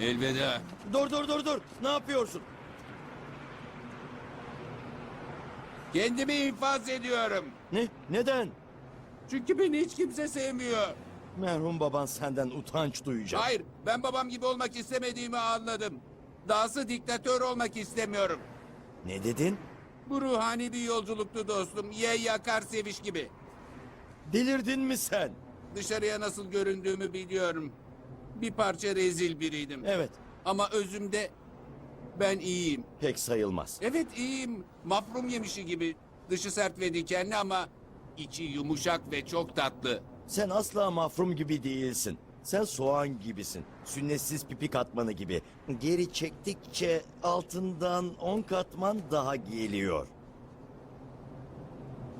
Elveda. Dur dur dur dur. Ne yapıyorsun? Kendimi infaz ediyorum. Ne? Neden? Çünkü beni hiç kimse sevmiyor. Merhum baban senden utanç duyacak. Hayır, ben babam gibi olmak istemediğimi anladım. Dahası diktatör olmak istemiyorum. Ne dedin? Bu ruhani bir yolculuktu dostum. Ye yakar seviş gibi. Delirdin mi sen? Dışarıya nasıl göründüğümü biliyorum. Bir parça rezil biriydim. Evet. Ama özümde ben iyiyim. Pek sayılmaz. Evet iyiyim. Mafrum yemişi gibi. Dışı sert ve dikenli ama içi yumuşak ve çok tatlı. Sen asla mahrum gibi değilsin. Sen soğan gibisin. Sünnetsiz pipi katmanı gibi. Geri çektikçe altından on katman daha geliyor.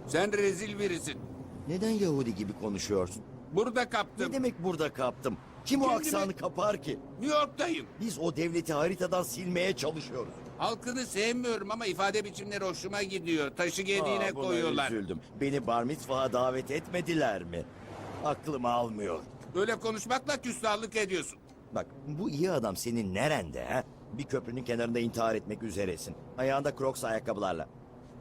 Sen rezil birisin. Neden Yahudi gibi konuşuyorsun? Burada Ne kaptım. demek burada kaptım? Kim o Kendimi- aksanı kapar ki? New York'tayım. Biz o devleti haritadan silmeye çalışıyoruz. Halkını sevmiyorum ama ifade biçimleri hoşuma gidiyor. Taşı gediğine Aa, buna koyuyorlar. üzüldüm. Beni bar mitzvaha davet etmediler mi? Aklım almıyor. Böyle konuşmakla küstahlık ediyorsun. Bak bu iyi adam senin nerende ha? Bir köprünün kenarında intihar etmek üzeresin. Ayağında crocs ayakkabılarla.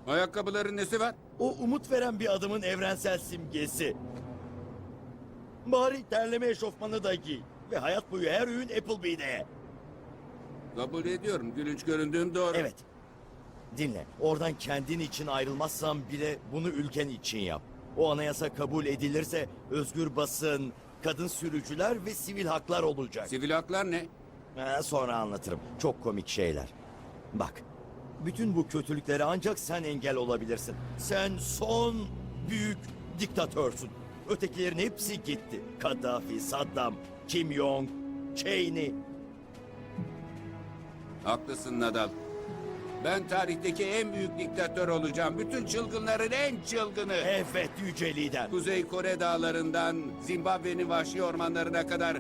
Ayakkabıların nesi var? O umut veren bir adamın evrensel simgesi. Bari terleme eşofmanı da giy. Ve hayat boyu her öğün Applebee'de. Kabul ediyorum. Gülünç göründüğüm doğru. Evet. Dinle. Oradan kendin için ayrılmazsan bile bunu ülken için yap. O anayasa kabul edilirse özgür basın, kadın sürücüler ve sivil haklar olacak. Sivil haklar ne? Ha, sonra anlatırım. Çok komik şeyler. Bak. Bütün bu kötülüklere ancak sen engel olabilirsin. Sen son büyük diktatörsün. Ötekilerin hepsi gitti. Kaddafi, Saddam, Kim Jong, Cheney. Haklısın Nadal. Ben tarihteki en büyük diktatör olacağım. Bütün çılgınların en çılgını. Evet yüce lider. Kuzey Kore dağlarından Zimbabwe'nin vahşi ormanlarına kadar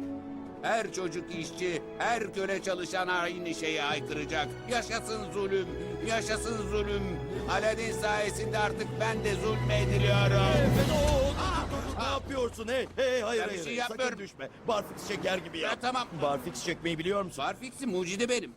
her çocuk işçi, her köle çalışan aynı şeyi haykıracak. Yaşasın zulüm, yaşasın zulüm. Aladdin sayesinde artık ben de zulmediliyorum. Dur, dur, ne yapıyorsun hey? Hey hayır Ben bir hayır. şey hayır. Sakın yapmıyorum. düşme. Barfix şeker gibi Ya yap. tamam. Barfix çekmeyi biliyor musun? Barfix'i mucidi benim.